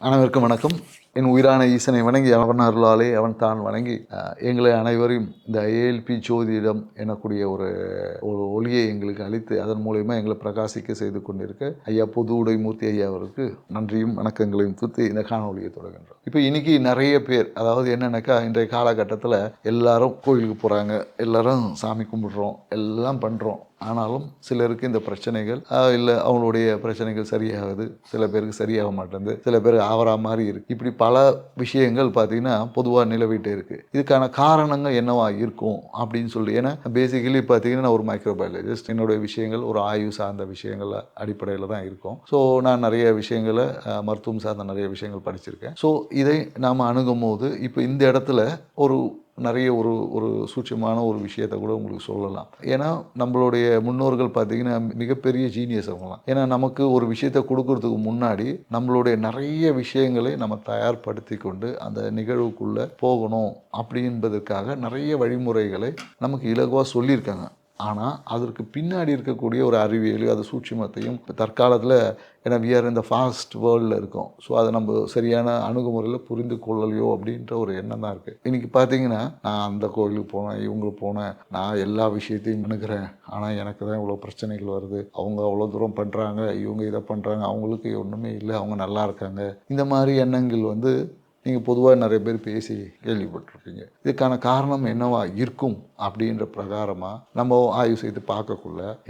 அனைவருக்கும் வணக்கம். என் உயிரான ஈசனை வணங்கி அவன் அருளாலே அவன் தான் வணங்கி எங்களை அனைவரையும் இந்த ஏஎல்பி ஜோதிடம் எனக்கூடிய ஒரு ஒரு ஒளியை எங்களுக்கு அளித்து அதன் மூலயமா எங்களை பிரகாசிக்க செய்து கொண்டிருக்க ஐயா பொது உடைமூர்த்தி ஐயா அவருக்கு நன்றியும் வணக்கங்களையும் தூத்து இந்த காணொலியை தொடங்குகிறோம் இப்போ இன்னைக்கு நிறைய பேர் அதாவது என்னென்னாக்கா இன்றைய காலகட்டத்தில் எல்லாரும் கோயிலுக்கு போகிறாங்க எல்லாரும் சாமி கும்பிடுறோம் எல்லாம் பண்ணுறோம் ஆனாலும் சிலருக்கு இந்த பிரச்சனைகள் இல்லை அவங்களுடைய பிரச்சனைகள் சரியாகுது. சில பேருக்கு சரியாக மாட்டேங்குது. சில பேருக்கு ஆவரா மாதிரி இருக்கு. இப்படி பல விஷயங்கள் பார்த்தீங்கன்னா பொதுவாக நிலவிட்டே இருக்குது இதுக்கான காரணங்கள் என்னவா இருக்கும் அப்படின்னு சொல்லி ஏன்னா பேசிக்கலி பார்த்தீங்கன்னா நான் ஒரு மைக்ரோபயாலஜிஸ்ட் என்னுடைய விஷயங்கள் ஒரு ஆய்வு சார்ந்த விஷயங்கள் அடிப்படையில் தான் இருக்கும். ஸோ நான் நிறைய விஷயங்களை மருத்துவம் சார்ந்த நிறைய விஷயங்கள் படிச்சிருக்கேன். ஸோ இதை நாம் அணுகும் போது இப்போ இந்த இடத்துல ஒரு நிறைய ஒரு ஒரு சூட்சமான ஒரு விஷயத்தை கூட உங்களுக்கு சொல்லலாம். ஏன்னா நம்மளுடைய முன்னோர்கள் பார்த்தீங்கன்னா மிகப்பெரிய ஜீனியஸ் அவங்களாம் ஏன்னா நமக்கு ஒரு விஷயத்தை கொடுக்கறதுக்கு முன்னாடி நம்மளுடைய நிறைய விஷயங்களை நம்ம தயார்படுத்தி கொண்டு அந்த நிகழ்வுக்குள்ளே போகணும் அப்படின்பதற்காக நிறைய வழிமுறைகளை நமக்கு இலகுவாக சொல்லியிருக்காங்க. ஆனால் அதற்கு பின்னாடி இருக்கக்கூடிய ஒரு அறிவியல் அது சூட்சுமத்தையும் தற்காலத்தில் ஏன்னா வியர் இந்த ஃபாஸ்ட் வேர்ல்டில் இருக்கோம். ஸோ அதை நம்ம சரியான அணுகுமுறையில் புரிந்து கொள்ளலையோ அப்படின்ற ஒரு எண்ணம் தான் இருக்குது இன்றைக்கி பார்த்தீங்கன்னா நான் அந்த கோயிலுக்கு போனேன் இவங்களுக்கு போனேன் நான் எல்லா விஷயத்தையும் அணுகிறேன். ஆனால் எனக்கு தான் இவ்வளோ பிரச்சனைகள் வருது. அவங்க அவ்வளோ தூரம் பண்ணுறாங்க இவங்க இதை பண்ணுறாங்க அவங்களுக்கு ஒன்றுமே இல்லை அவங்க நல்லா இருக்காங்க. இந்த மாதிரி எண்ணங்கள் வந்து நீங்கள் பொதுவாக நிறைய பேர் பேசி கேள்விப்பட்டிருப்பீங்க. இதுக்கான காரணம் என்னவா இருக்கும் அப்படின்ற பிரகாரமாக நம்ம ஆய்வு செய்து பார்க்கக்குள்ள